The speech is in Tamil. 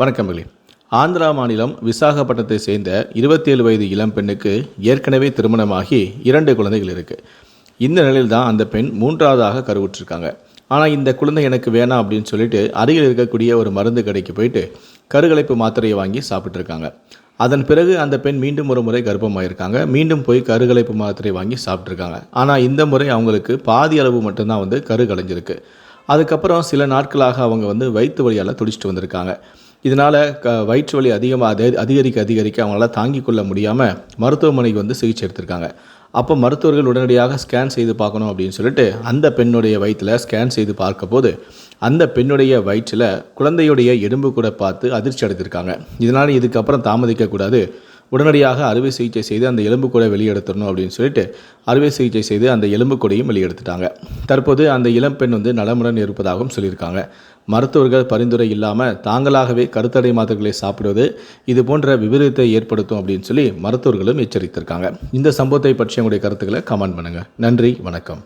வணக்கம் ஆந்திரா மாநிலம் விசாகப்பட்டினத்தை சேர்ந்த இருபத்தேழு வயது இளம் பெண்ணுக்கு ஏற்கனவே திருமணமாகி இரண்டு குழந்தைகள் இருக்குது இந்த நிலையில் தான் அந்த பெண் மூன்றாவதாக கருவுற்றிருக்காங்க. ஆனால் இந்த குழந்தை எனக்கு வேணாம் அப்படின்னு சொல்லிட்டு அருகில் இருக்கக்கூடிய ஒரு மருந்து கடைக்கு போயிட்டு கருகலைப்பு மாத்திரையை வாங்கி சாப்பிட்ருக்காங்க அதன் பிறகு அந்த பெண் மீண்டும் ஒரு முறை கர்ப்பமாயிருக்காங்க. மீண்டும் போய் கருகலைப்பு மாத்திரை வாங்கி சாப்பிட்ருக்காங்க ஆனால் இந்த முறை அவங்களுக்கு பாதி அளவு மட்டும்தான் வந்து கரு கலைஞ்சிருக்கு அதுக்கப்புறம் சில நாட்களாக அவங்க வந்து வயிற்று வழியால் துடிச்சிட்டு வந்திருக்காங்க. இதனால் க வயிற்று வலி அதிகமாக அதி அதிகரிக்க அதிகரிக்க அவங்களால தாங்கிக் கொள்ள முடியாமல் மருத்துவமனைக்கு வந்து சிகிச்சை எடுத்திருக்காங்க. அப்போ மருத்துவர்கள் உடனடியாக ஸ்கேன் செய்து பார்க்கணும் அப்படின்னு சொல்லிட்டு அந்த பெண்ணுடைய வயிற்றில் ஸ்கேன் செய்து பார்க்க போது அந்த பெண்ணுடைய வயிற்றில் குழந்தையுடைய எலும்பு கூட பார்த்து அதிர்ச்சி அடைஞ்சிருக்காங்க. இதனால் இதுக்கப்புறம் தாமதிக்கக்கூடாது உடனடியாக அறுவை சிகிச்சை செய்து அந்த எலும்பு கூட வெளியெடுத்துடணும் அப்படின்னு சொல்லிட்டு அறுவை சிகிச்சை செய்து அந்த எலும்பு கூடையும் வெளியெடுத்துட்டாங்க. தற்போது அந்த இளம் பெண் வந்து நலமுடன் இருப்பதாகவும் சொல்லியிருக்காங்க. மருத்துவர்கள் பரிந்துரை இல்லாமல் தாங்களாகவே கருத்தடை மாத்திரைகளை சாப்பிடுவது இது போன்ற விபரீதத்தை ஏற்படுத்தும் அப்படின்னு சொல்லி மருத்துவர்களும் எச்சரித்திருக்காங்க. இந்த சம்பவத்தை பற்றி உங்களுடைய கருத்துக்களை கமெண்ட் பண்ணுங்கள் நன்றி வணக்கம்.